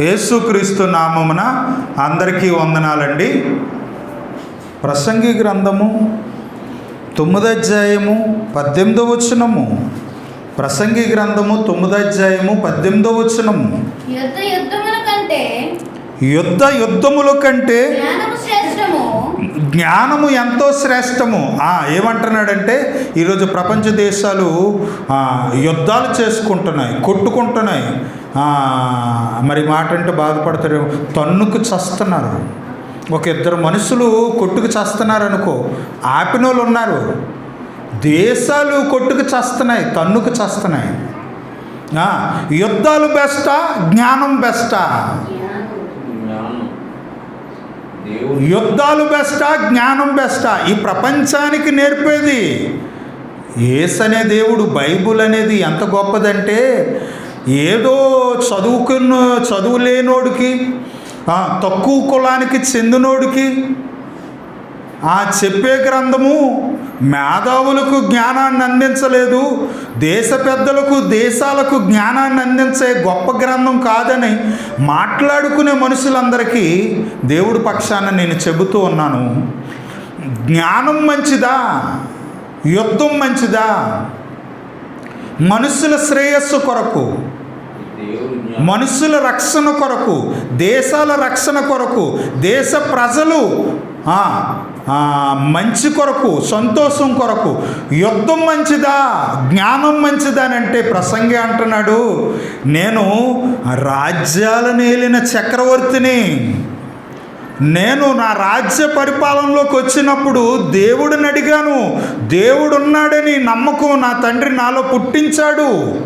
యేసుక్రీస్తు నామమున అందరికీ వందనాలండి. ప్రసంగి గ్రంథము తొమ్మిదో అధ్యాయము పద్దెనిమిదో వచనము. ప్రసంగి గ్రంథము తొమ్మిదో అధ్యాయము పద్దెనిమిదో వచనము. యుద్ధ యుద్ధముల కంటే యుద్ధ యుద్ధముల కంటే జ్ఞానము శ్రేష్టము జ్ఞానము ఎంతో శ్రేష్టము. ఏమంటున్నాడంటే ఈరోజు ప్రపంచ దేశాలు యుద్ధాలు చేసుకుంటున్నాయి కొట్టుకుంటున్నాయి. మరి మాట అంటే బాధపడతారు తన్నుకు చస్తున్నారు. ఒక ఇద్దరు మనుషులు కొట్టుకు చస్తున్నారు అనుకో ఆపిన వాళ్ళు ఉన్నారు. దేశాలు కొట్టుకు చస్తున్నాయి తన్నుకు చస్తున్నాయి. యుద్ధాలు బెస్టా జ్ఞానం బెస్టా? యుద్ధాలు బెస్టా జ్ఞానం బెస్టా? ఈ ప్రపంచానికి నేర్పేది ఏస్ అనే దేవుడు బైబుల్ అనేది ఎంత గొప్పదంటే ఏదో చదువుకున్న చదువు లేనోడికి తక్కువ కులానికి చెందినోడికి ఆ చెప్పే గ్రంథము మేధావులకు జ్ఞానాన్ని అందించలేదు దేశ పెద్దలకు దేశాలకు జ్ఞానాన్ని అందించే గొప్ప గ్రంథం కాదని మాట్లాడుకునే మనుషులందరికీ దేవుడి పక్షాన నేను చెబుతూ ఉన్నాను. జ్ఞానం మంచిదా? యుద్ధం మంచిదా? మనుషుల శ్రేయస్సు కొరకు మనుషుల రక్షణ కొరకు దేశాల రక్షణ కొరకు దేశ ప్రజలు మంచి కొరకు సంతోషం కొరకు యుద్ధం మంచిదా జ్ఞానం మంచిదా అని అంటే ప్రసంగి అంటున్నాడు నేను రాజ్యాలను ఏలిన చక్రవర్తిని. నేను నా రాజ్య పరిపాలనలోకి వచ్చినప్పుడు దేవుడిని అడిగాను దేవుడు ఉన్నాడని నమ్మకం నా తండ్రి నాలో పుట్టించాడు.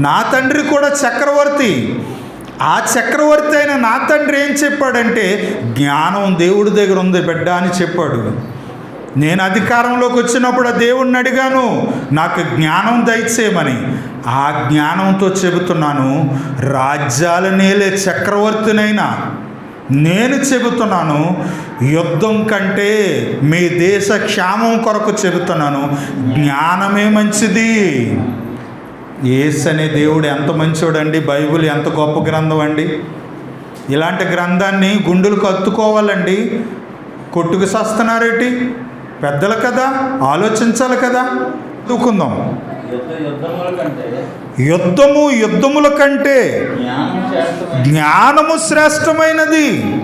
నా తండ్రి కూడా చక్రవర్తి. ఆ చక్రవర్తి అయిన నా తండ్రి ఏం చెప్పాడంటే జ్ఞానం దేవుడి దగ్గర ఉంది బిడ్డ అని చెప్పాడు. నేను అధికారంలోకి వచ్చినప్పుడు ఆ దేవుణ్ణి అడిగాను నాకు జ్ఞానం దయచేయమని. ఆ జ్ఞానంతో చెబుతున్నాను రాజ్యాల నేలే చక్రవర్తినైనా నేను చెబుతున్నాను యుద్ధం కంటే మీ దేశ క్షేమం కొరకు చెబుతున్నాను జ్ఞానమే మంచిది. ఏస్ అనే దేవుడు ఎంత మంచోడండి బైబిల్ ఎంత గొప్ప గ్రంథం అండి. ఇలాంటి గ్రంథాన్ని గుండెలకు అత్తుకోవాలండి కొట్టుకు సస్తున్నారేటి పెద్దలు కదా ఆలోచించాలి కదా. చదువుకుందాం. యుద్ధము యుద్ధముల కంటే జ్ఞానము శ్రేష్టమైనది.